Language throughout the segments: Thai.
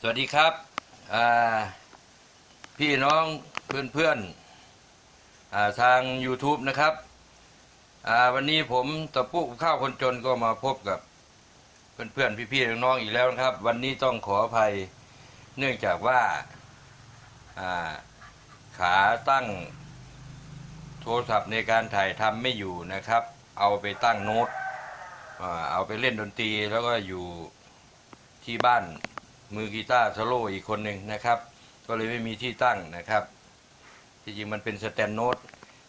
สวัสดีครับพี่น้องเพื่อนเพื่อนอทาง YouTube นะครับวันนี้ผมตะปุกข้าวคนจนก็มาพบกับเพื่อนเพื่อนๆพี่ๆน้องๆอีกแล้วนะครับ วันนี้ต้องขออภัยเนื่องจากว่าขาตั้งโทรศัพท์ในการถ่ายทำไม่อยู่นะครับ เอาไปตั้งโน้ตเอาไปเล่นดนตรีแล้วก็อยู่ที่บ้าน มือกีตาร์โซโล่อีกคนหนึ่งนะครับ ก็เลยไม่มีที่ตั้งนะครับที่จริงมันเป็นสแตนโนต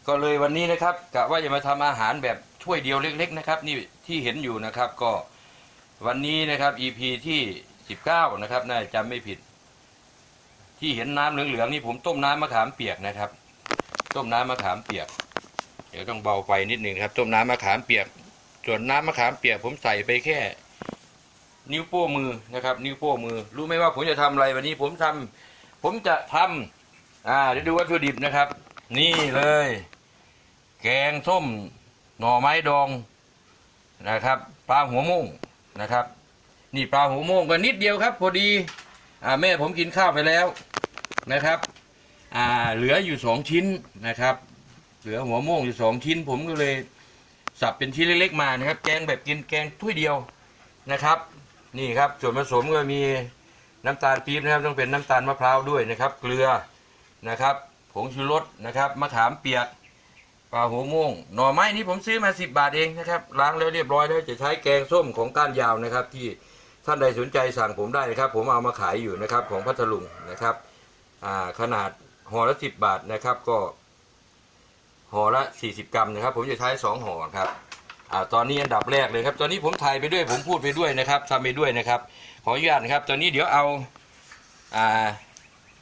ก็เลยวันนี้นะครับกะว่าจะมาทำอาหารแบบถ้วยเดียวเล็ก ๆ นะครับ นี่ที่เห็นอยู่นะครับก็วันนี้นะครับ EP ที่ 19 นะครับน่าจะจำไม่ผิด ที่เห็นน้ำเหลืองๆนี่ผมต้มน้ำมะขามเปียกนะครับ ต้มน้ำมะขามเปียก เดี๋ยวต้องเบาไฟนิดหนึ่งครับ ต้มน้ำมะขามเปียก ส่วนน้ำมะขามเปียกผมใส่ไปแค่ นิ้วโป้มือนะครับ นิ้วโป้มือ รู้ไหมว่าผมจะทำอะไรวันนี้ผมทำผมจะทำอ่าเดี๋ยวดูวัตถุดิบนะครับ นี่เลย แกงส้ม หน่อไม้ดองนะครับปลาหัวม่งนะครับ นี่ปลาหัวม่งก็นิดเดียวครับ พอดีอ่าแม่ผมกินข้าวไปแล้วนะครับอ่าเหลืออยู่สองชิ้นนะครับ เหลือหัวม่งอยู่สองชิ้น ผมก็เลยสับเป็นชิ้นเล็กๆมานะครับ แกงแบบกินแกงถ้วยเดียวนะครับ นี่ครับส่วนผสมก็มีน้ำตาลปี๊บนะครับ ต้องเป็นน้ำตาลมะพร้าวด้วยนะครับ เกลือนะครับ ผงชูรสนะครับมะขามเปียกปลาหัวม่วงหน่อไม้นี้ผมซื้อมา 10 บาทเองนะครับล้างแล้วเรียบร้อยแล้วจะใช้แกงส้มของก้านยาวนะครับ ที่ท่านใดสนใจสั่งผมได้นะครับ ผมเอามาขายอยู่นะครับของพัทลุงนะครับขนาดห่อละ10 บาทนะครับก็ห่อละ 40 กรัมนะครับ ผมจะใช้สองห่อครับ อ่าตอนนี้อันดับแรกเลยครับ ตอนนี้ผมถ่ายไปด้วยผมพูดไปด้วยนะครับทำไปด้วยนะครับ ขออนุญาตนะครับ ตอนนี้เดี๋ยวเอาอ่า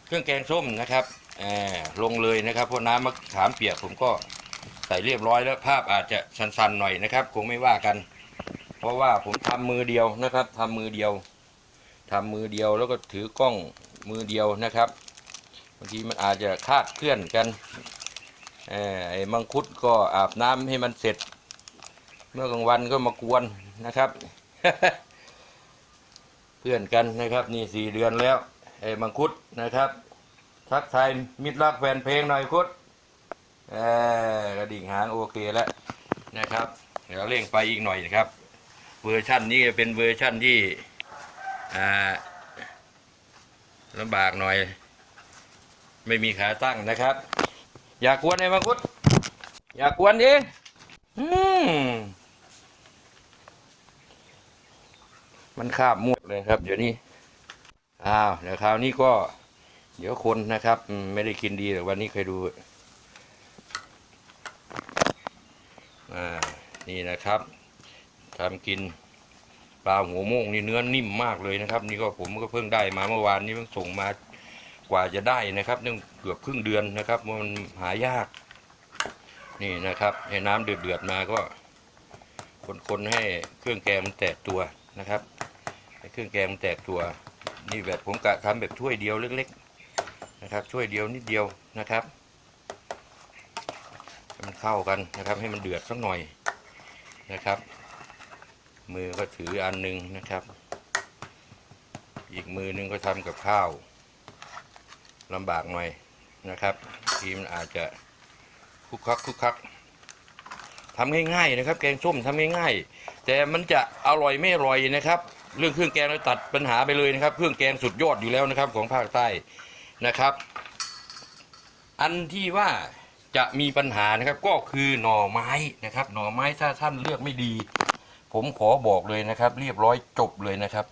เครื่องแกงส้มนะครับลงเลยนะครับเพราะน้ำมะขามเปียกผมก็ใส่เรียบร้อยแล้วภาพอาจจะสันๆหน่อยนะครับ คงไม่ว่ากัน เพราะว่าผมทำมือเดียวนะครับทำมือเดียวทำมือเดียวแล้วก็ถือกล้องมือเดียวนะครับบางทีมันอาจจะคลาดเคลื่อนกันไอ้มังคุดก็อาบน้ำให้มันเสร็จ เมื่อกลางวันก็มากวนนะครับ เพื่อนกันนะครับ นี่สี่เดือนแล้วไอ้มังคุดนะครับ ทักทายมิตรรักแฟนเพลงหน่อยคุดเออกระดิ่งหางโอเคแล้วนะครับ เดี๋ยวเร่งไปอีกหน่อยนะครับ เวอร์ชั่นนี้เป็นเวอร์ชั่นที่อ่าลำบากหน่อย ไม่มีขาตั้งนะครับ อย่ากวนไอ้มังคุด อย่ากวนเองอืม มันคาบมวดเลยครับ เดี๋ยวนี้อ้าวเดี๋ยวคราวนี้ก็ เดี๋ยวคนนะครับไม่ได้กินดีแต่วันนี้เคยดูอ่านี่นะครับทำกินปลาหัวโม่งนี่เนื้อนิ่มมากเลยนะครับ นี่ก็ผมก็เพิ่งได้มาเมื่อวานนี้เพิ่งส่งมากว่าจะได้นะครับนึ่งเกือบครึ่งเดือนนะครับมันหายาก นี่นะครับให้น้ำเดือดๆมาก็คนๆให้เครื่องแกงมันแตกตัวนะครับ เครื่องแกงมันแตกตัว นี่แบบผมกะทำแบบถ้วยเดียวเล็กๆนะครับถ้วยเดียวนิดเดียวนะครับมันเข้ากันนะครับ ให้มันเดือดสักหน่อยนะครับ มือก็ถืออันหนึงนะครับ อีกมือหนึงก็ทำกับข้าวลำบากหน่อยนะครับทีมนอาจจะคุกคักคุกคักทำง่ายๆนะครับ แกงส้มทำง่ายๆแต่มันจะอร่อยไม่อร่อยนะครับ เรื่องเครื่องแกงเราตัดปัญหาไปเลยนะครับ เครื่องแกงสุดยอดอยู่แล้วนะครับ ของภาคใต้นะครับ อันที่ว่าจะมีปัญหานะครับก็คือหน่อไม้นะครับ หน่อไม้ถ้าท่านเลือกไม่ดี ผมขอบอกเลยนะครับ เรียบร้อยจบเลยนะครับ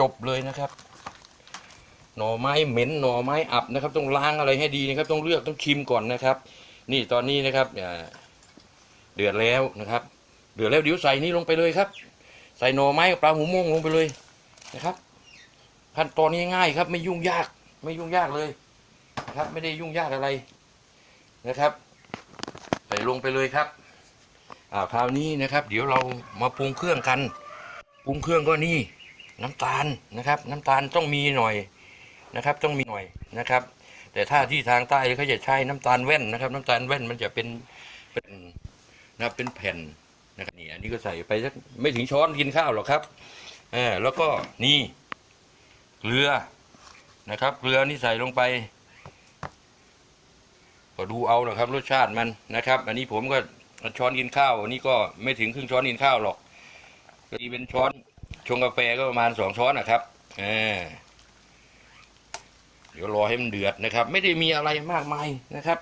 จบเลยนะครับ หน่อไม้เหม็นหน่อไม้อับนะครับ ต้องล้างอะไรให้ดีนะครับ ต้องเลือกต้องชิมก่อนนะครับ นี่ตอนนี้นะครับเดือดแล้วนะครับ เดือดแล้วเดี๋ยวใส่นี่ลงไปเลยครับ ส่หน่อไม้กับปลาหูม่วงลงไปเลยนะครับ ขั้นตอนี้ง่ายครับ ไม่ยุ่งยาก ไม่ยุ่งยากเลยนะครับ ไม่ได้ยุ่งยากอะไรนะครับใส่ลงไปเลยครับอ่าคราวนี้นะครับ เดี๋ยวเรามาปรุงเครื่องกันปรุงเครื่องก็นี่ น้ำตาลนะครับ น้ำตาลต้องมีหน่อยนะครับ ต้องมีหน่อยนะครับ แต่ถ้าที่ทางใต้เขาจะใช้น้ำตาลแว่นนะครับ น้ำตาลแว่นมันจะเป็นเป็นนะครับเป็นแผ่น นะครับนี่อันนี้ก็ใส่ไปสักไม่ถึงช้อนกินข้าวหรอกครับเออแล้วก็นี่เกลือนะครับเกลือนี่ใส่ลงไป ก็ดูเอานะครับ รสชาติมันนะครับ อันนี้ผมก็ช้อนกินข้าวอันนี้ก็ไม่ถึงครึ่งช้อนกินข้าวหรอกก็ดีเป็นช้อนชงกาแฟก็ประมาณสองช้อนนะครับอ่าเดี๋ยวรอให้มันเดือดนะครับ ไม่ได้มีอะไรมากมายนะครับ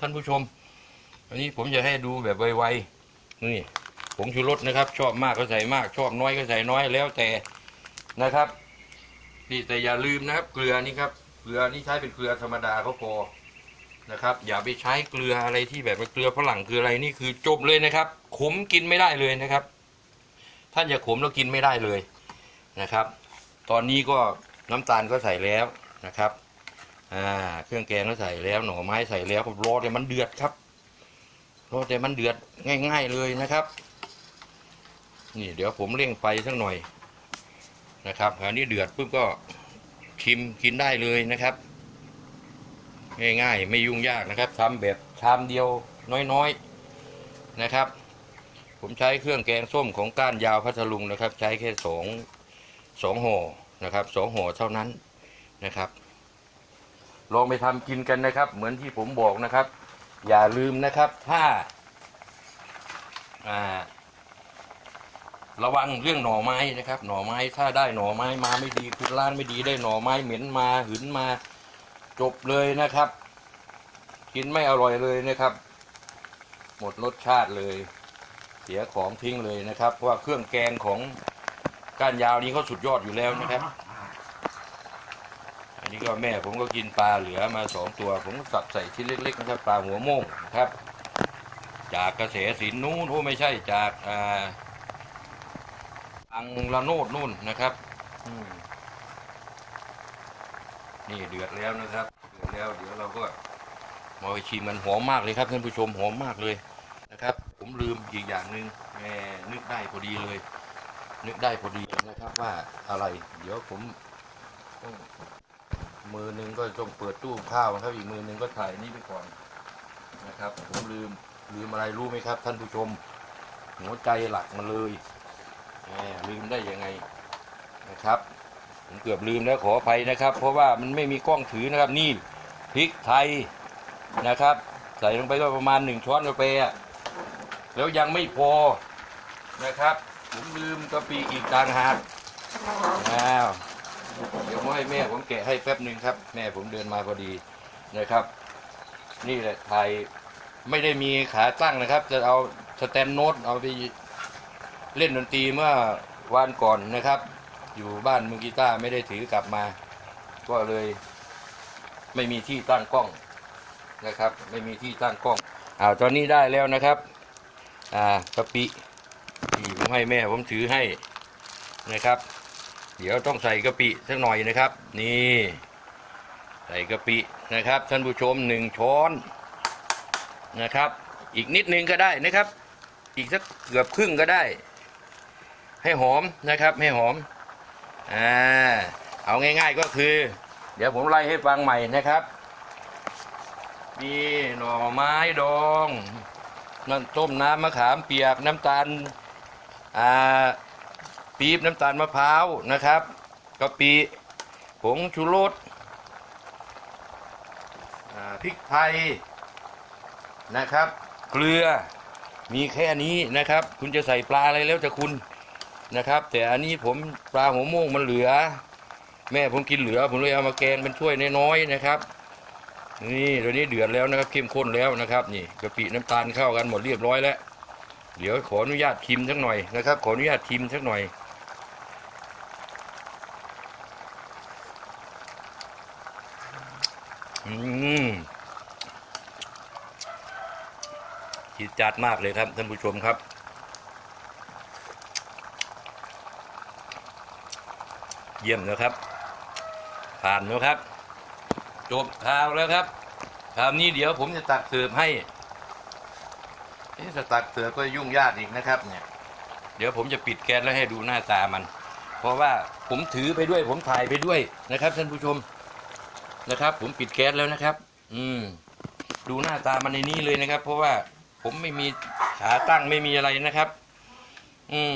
ท่านผู้ชม อันนี้ผมจะให้ดูแบบไวๆนี่ ผงชูรสนะครับ ชอบมากก็ใส่มาก ชอบน้อยก็ใส่น้อยแล้วแต่นะครับนี่แต่อย่าลืมนะครับ เกลือนี่ครับเกลือนี่ใช้เป็นเกลือธรรมดาก็พอนะครับ อย่าไปใช้เกลืออะไรที่แบบเกลือฝรั่งเกลืออะไรนี่คือจบเลยนะครับ ขมกินไม่ได้เลยนะครับ ท่านอย่าขมแล้วกินไม่ได้เลยนะครับ ตอนนี้ก็น้ำตาลก็ใส่แล้วนะครับอ่าเครื่องแกงก็ใส่แล้วหน่อไม้ใส่แล้วรอแต่มันเดือดครับรอแต่มันเดือดง่าย ๆเลยนะครับ นี่เดี๋ยวผมเร่งไฟสักหน่อยนะครับอันนี้เดือดปุ๊บก็ชิมกินได้เลยนะครับ ง่ายๆไม่ยุ่งยากนะครับทำแบบชามเดียวน้อยๆนะครับ ผมใช้เครื่องแกงส้มของก้านยาวพัทลุงนะครับ ใช้แค่สองสองห่อนะครับสองห่อเท่านั้นนะครับ ลองไปทำกินกันนะครับ เหมือนที่ผมบอกนะครับ อย่าลืมนะครับถ้าอ่า ระวังเรื่องหน่อไม้นะครับ หน่อไม้ถ้าได้หน่อไม้มาไม่ดีคือร้านไม่ดีได้หน่อไม้เหม็นมาหืนมาจบเลยนะครับ กินไม่อร่อยเลยนะครับ หมดรสชาติเลย เสียของทิ้งเลยนะครับ เพราะว่าเครื่องแกงของก้านยาวนี้เขาสุดยอดอยู่แล้วนะครับ อันนี้ก็แม่ผมก็กินปลาเหลือมาสองตัว ผมก็สับใส่ชิ้นเล็กๆนะครับปลาหัวโม่งนะครับ จากกระแสสินนู้นโอ้ไม่ใช่จากอ่า อังละโนดนู่นนะครับนี่เดือดแล้วนะครับเดือดแล้วเดี๋ยวเราก็มาไปชิมมันหอมมากเลยครับท่านผู้ชมหอมมากเลยนะครับ ผมลืมอีกอย่างหนึ่งแหมนึกได้พอดีเลย นึกได้พอดีนะครับว่าอะไร เดี๋ยวผมต้องมือหนึ่งก็ต้องเปิดตู้ข้าวครับอีกมือหนึ่งก็ถ่ายนี่ไปก่อนนะครับ ผมลืมลืมอะไรรู้ไหมครับ ท่านผู้ชม หัวใจหลักมาเลย ลืมได้ยังไงนะครับ ผมเกือบลืมแล้วขออภัยนะครับ เพราะว่ามันไม่มีกล้องถือนะครับ นี่พริกไทยนะครับ ใส่ลงไปก็ประมาณหนึ่งช้อนกาแฟแล้วยังไม่พอนะครับ ผมลืมกะปิอีกต่างหากอ้าวเดี๋ยวมให้แม่ผมแกะให้แป๊บหนึ่งครับ แม่ผมเดินมาพอดีนะครับ นี่แหละไทยไม่ได้มีขาตั้งนะครับ จะเอาสแตนโนตเอาไป เล่นดนตรีเมื่อวานก่อนนะครับ อยู่บ้านมือกีตาร์ไม่ได้ถือกลับมา ก็เลยไม่มีที่ตั้งกล้องนะครับ ไม่มีที่ตั้งกล้องอ้าวตอนนี้ได้แล้วนะครับอ่ากะปิที่ผมให้แม่ผมถือให้นะครับ เดี๋ยวต้องใส่กะปิสักหน่อยนะครับ นี่ใส่กะปินะครับท่านผู้ชมหนึ่งช้อนนะครับ อีกนิดนึงก็ได้นะครับ อีกสักเกือบครึ่งก็ได้ ให้หอมนะครับให้หอมอ่าเอาง่าย ๆก็คือ เดี๋ยวผมไล่ให้ฟังใหม่นะครับ มีหน่อไม้ดองนั่นต้มน้ำมะขามเปียกน้ำตาลอ่าปี๊บน้ำตาลมะพร้าวนะครับกะปิผงชูรสอ่าพริกไทยนะครับ เกลือมีแค่นี้นะครับ คุณจะใส่ปลาอะไรแล้วจะคุณ นะครับ แต่อันนี้ผมปลาหัวโม่งมันเหลือ แม่ผมกินเหลือ ผมเลยเอามาแกงเป็นถ้วยน้อยๆนะครับ นี่ตัวนี้เดือดแล้วนะครับเข้มข้นแล้วนะครับ นี่กะปิน้ำตาลเข้ากันหมดเรียบร้อยแล้วเดี๋ยวขออนุญาตชิมสักหน่อยนะครับ ขออนุญาตชิมสักหน่อยอืมจิตจัดมากเลยครับท่านผู้ชมครับ เยี่ยมนะครับ ผ่านแล้วครับ จบข่าวแล้วครับคราวนี้เดี๋ยวผมจะตักเสิร์ฟให้เอ๊ะจะตักเสิร์ฟก็ยุ่งยากอีกนะครับ เนี่ย เดี๋ยวผมจะปิดแก๊สแล้วให้ดูหน้าตามัน เพราะว่าผมถือไปด้วย ผมถ่ายไปด้วยนะครับท่านผู้ชมนะครับ ผมปิดแก๊สแล้วนะครับ อืม ดูหน้าตามันในนี้เลยนะครับ เพราะว่าผมไม่มีขาตั้งไม่มีอะไรนะครับ อืม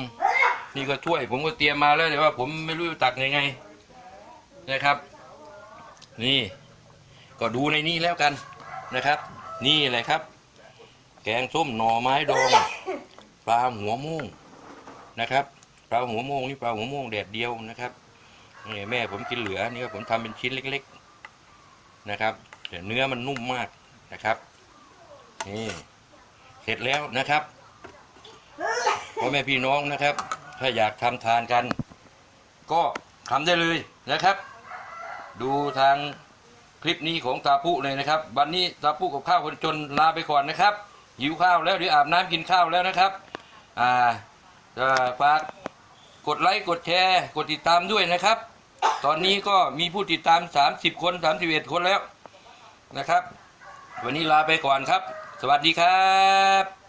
นี่ก็ถ้วย ผมก็เตรียมมาแล้วแต่ว่าผมไม่รู้จะตักยังไงนะครับ นี่ ก็ดูในนี้แล้วกันนะครับ นี่เลยครับ แกงส้มหน่อไม้ดองปลาหัวม่วงนะครับปลาหัวม่วงนี่ปลาหัวม่วงแดดเดียวนะครับนี่แม่ผมกินเหลือนี่ก็ผมทำเป็นชิ้นเล็ก ๆนะครับแต่เนื้อมันนุ่มมากนะครับนี่เสร็จแล้วนะครับพ่อแม่พี่น้องนะครับ ถ้าอยากทำทานกัน ก็ทำได้เลยนะครับ ดูทางคลิปนี้ของตาปุเลยนะครับ วันนี้ตาปุกับข้าวคนจนลาไปก่อนนะครับ หิวข้าวแล้วเดี๋ยวอาบน้ำกินข้าวแล้วนะครับอ่าฝากกดไลค์กดแชร์กดติดตามด้วยนะครับ ตอนนี้ก็มีผู้ติดตาม 30 คน 31 คนแล้วนะครับ วันนี้ลาไปก่อนครับ สวัสดีครับ